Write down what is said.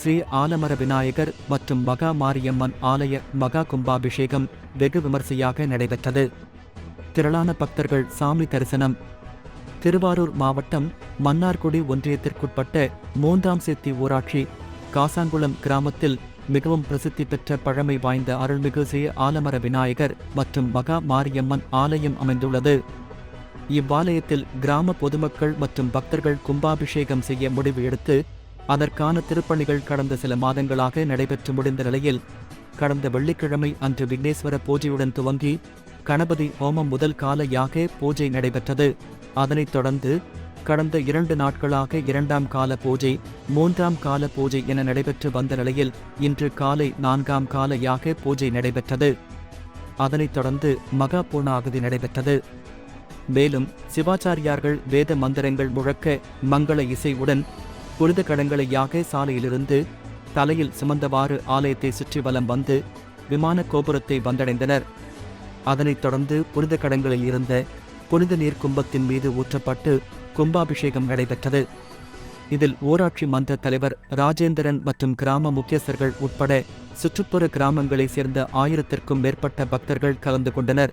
ஸ்ரீ ஆலமர விநாயகர் மற்றும் மகா மாரியம்மன் ஆலய மகா கும்பாபிஷேகம் வெகு விமர்சையாக நடைபெற்றது. திரளான பக்தர்கள் சாமி தரிசனம். திருவாரூர் மாவட்டம் மன்னார்குடி ஒன்றியத்திற்குட்பட்ட மூன்றாம் சித்தி ஊராட்சி காசாங்குளம் கிராமத்தில் மிகவும் பிரசித்தி பெற்ற பழமை வாய்ந்த அருள்மிகு ஸ்ரீ ஆலமர விநாயகர் மற்றும் மகா மாரியம்மன் ஆலயம் அமைந்துள்ளது. இவ்வாலயத்தில் கிராம பொதுமக்கள் மற்றும் பக்தர்கள் கும்பாபிஷேகம் செய்ய முடிவு எடுத்து அதற்கான திருப்பணிகள் கடந்த சில மாதங்களாக நடைபெற்று முடிந்த நிலையில் கடந்த வெள்ளிக்கிழமை அன்று விக்னேஸ்வர பூஜையுடன் துவங்கி கணபதி ஹோமம் முதல் கால யாக பூஜை நடைபெற்றது. அதனைத் தொடர்ந்து கடந்த இரண்டு நாட்களாக இரண்டாம் கால பூஜை மூன்றாம் கால பூஜை என நடைபெற்று வந்த நிலையில் இன்று காலை நான்காம் கால யாக பூஜை நடைபெற்றது. அதனைத் தொடர்ந்து மகா பூர்ணாகுதி நடைபெற்றது. மேலும் சிவாச்சாரியார்கள் வேத மந்திரங்கள் முழக்க மங்கள இசையுடன் புனித கடங்களை யாக சாலையிலிருந்து தலையில் சுமந்தவாறு ஆலயத்தை சுற்றி வலம் வந்து விமான கோபுரத்தை வந்தடைந்தனர். அதனைத் தொடர்ந்து புனித கடங்களில் இருந்த புனித நீர் கும்பத்தின் மீது ஊற்றப்பட்டு கும்பாபிஷேகம் நடைபெற்றது. இதில் ஊராட்சி மன்ற தலைவர் ராஜேந்திரன் மற்றும் கிராம முக்கியஸ்தர்கள் உட்பட சுற்றுப்புற கிராமங்களைச் சேர்ந்த ஆயிரத்திற்கும் மேற்பட்ட பக்தர்கள் கலந்து கொண்டனர்.